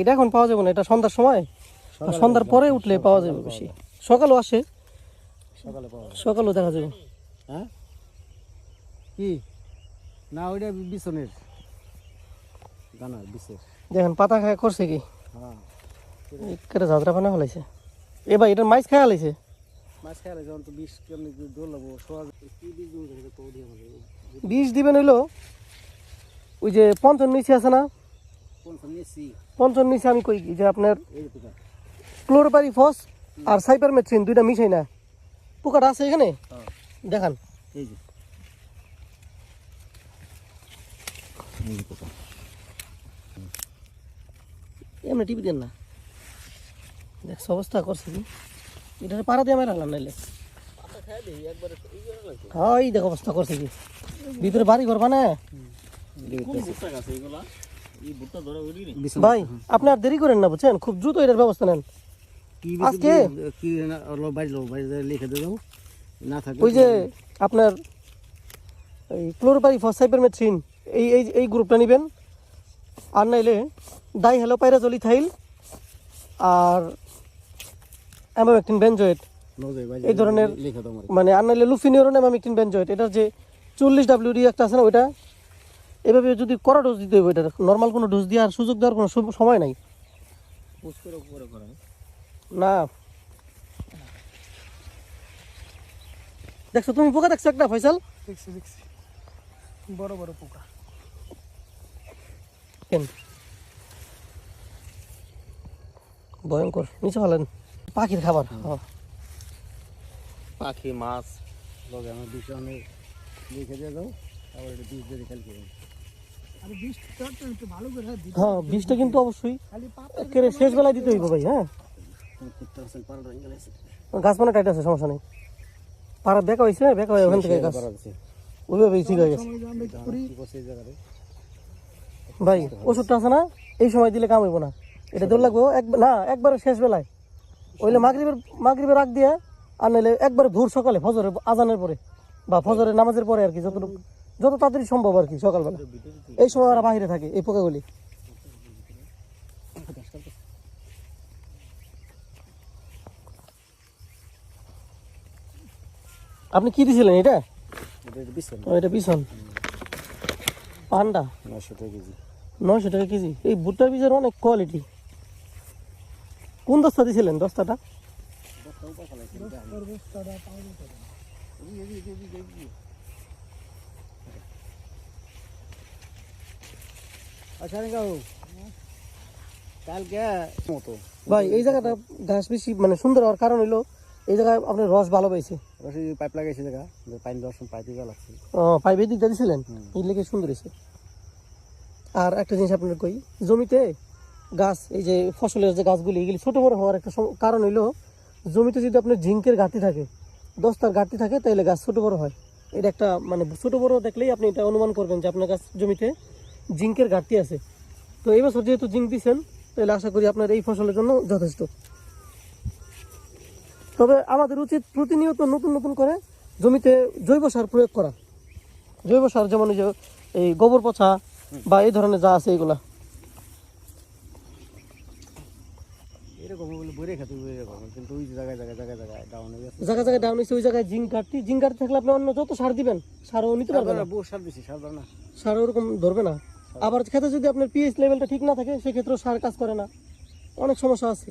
এটা এখন পাওয়া যাবে না এটা সন্ধ্যার সময়? সন্ধ্যার পরে উঠলে পাওয়া যাবে বেশি। সকালও আসে সকালও দেখা যাবে। হ্যাঁ? কি? না ওইটা বিছনের। দানার বিছের। দেখেন পাতা খায় করছে কি? হ্যাঁ। কেটে ঝাঁঝরা পানা ফেলাইছে। এ ভাই এটার মাইস খায় ফেলাইছে মাছ তো বিষ কেমনি কি বিষ দিবেন হইল ওই যে পঞ্চম নিচে আছে না? পঞ্চম নিচে। আমি কই যে আপনার তো ফস আর সাইপার মেথ্রিন দুইটা মিশাই না। পোকাটা আছে এখানে? হ্যাঁ। দেখান। এই যে। এমনি টিপি দেন না। দেখছ অবস্থা করছে কি? এটা পাড়া দিয়ে মেরালাম নাইলে। হ্যাঁ এই দেখ অবস্থা করছে কি। ভিতরে বাড়ি ঘর বানা ভাই আপনি আর দেরি করেন না বুঝছেন? খুব দ্রুত এটার ব্যবস্থা নেন। আজকে? কি না ওর বাড়ি লোক বাড়ি লিখে দেবো। না থাকে ওই যে আপনার এই ক্লোরোপারি ফসাইপার মেথ্রিন এই এই এই গ্রুপটা নেবেন। আর নাইলে ডাই হ্যালো পাইরাজলি থাইল আর অ্যামামেকটিন বেনজয়েট নজয় এই ধরনের- মানে আর নাইলে লুফিনিওরন অ্যামামেকটিন বেনজয়েট এটার যে চল্লিশ ডাব্লিউডি একটা আছে না ওইটা এভাবে যদি কড়া ডোজ দিতে হবে এটার নর্মাল কোনো ডোজ দেওয়ার সুযোগ দেওয়ার কোনো সময় নাই। করা না। দেখছ তুমি পোকা দেখছ একটা ফয়সাল? দেখছি দেখছি। বড় বড় পোকা। কেন? ভয়ঙ্কর নিচে ফেলেন। পাখির খাবার হ্যাঁ। পাখি মাছ লগে আমার বিষয় অনেক লিখে দিয়ে দাও আবার এটা বিষ দিয়ে খেল করুন হ্যাঁ বীজটা কিন্তু অবশ্যই একেবারে শেষ বেলায় দিতে হইব ভাই হ্যাঁ। রয়ে গেছে মানে টাইট আছে সমস্যা নেই। পাড়া বেকা হয়েছে বেকা হয়ে ওখান থেকে গাছ। ঠিক হয়ে গেছে। ভাই ওষুধটা আছে না? এই সময় দিলে কাম হইব না। এটা দৌড় লাগবো এক না একবারে শেষ বেলায়। ওইলে মাগরিবের মাগরিবের রাগ দিয়ে আর নাইলে একবারে ভোর সকালে ফজরের আজানের পরে বা ফজরের নামাজের পরে আর কি যতটুকু যত তাড়াতাড়ি সম্ভব আর কি সকালবেলা। এই সময় ওরা বাইরে থাকে, এই পোকাগুলি। আপনি কি দিছিলেন এটা? এটা পান্ডা। কেজি টাকা কেজি। এই ভুট্টার বীজের অনেক কোয়ালিটি কোন দিছিলেন পাওয়া যেত না। আচ্ছা কাকু কালকে মতো ভাই এই জায়গাটা ঘাস বেশি মানে সুন্দর হওয়ার কারণ হইল এই জায়গায় আপনার রস ভালো পাইছে। রসি পাইপ লাগাইছে জায়গা পানি দর্শন পাইপ দিয়ে লাগছে। পাইপের দিকটা দিছিলেন? এই লেগে সুন্দর হয়েছে আর একটা জিনিস আপনার কই জমিতে গাছ এই যে ফসলের যে গাছগুলি এগুলি ছোট বড় হওয়ার একটা কারণ হইল জমিতে যদি আপনার জিঙ্কের ঘাটতি থাকে দশটার ঘাটতি থাকে তাহলে গাছ ছোট বড় হয়। এটা একটা মানে ছোট বড় দেখলেই আপনি এটা অনুমান করবেন যে আপনার গাছ জমিতে জিঙ্কের ঘাটতি আছে। তো এই বছর যেহেতু জিঙ্ক দিচ্ছেন তাহলে আশা করি আপনার এই ফসলের জন্য যথেষ্ট। তবে আমাদের উচিত প্রতিনিয়ত নতুন নতুন করে জমিতে জৈব সার প্রয়োগ করা। জৈব সার যেমন এই যে এই গোবর পচা বা এই ধরনের যা আছে এগুলা। জায়গায় জায়গায় জায়গায় জায়গায় ডাউন গেছে। জায়গায় জায়গায় ডাউন হয়েছে ওই জায়গায় জিঙ্ক ঘাটতি। জিঙ্ক ঘাটতি থাকলে আপনি অন্য যত সার দিবেন সারও নিতে পারবেন সার ওরকম ধরবে না। আবার খেতে যদি আপনার পিএইচ লেভেলটা ঠিক না থাকে, সেক্ষেত্রেও সার কাজ করে না। অনেক সমস্যা আছে।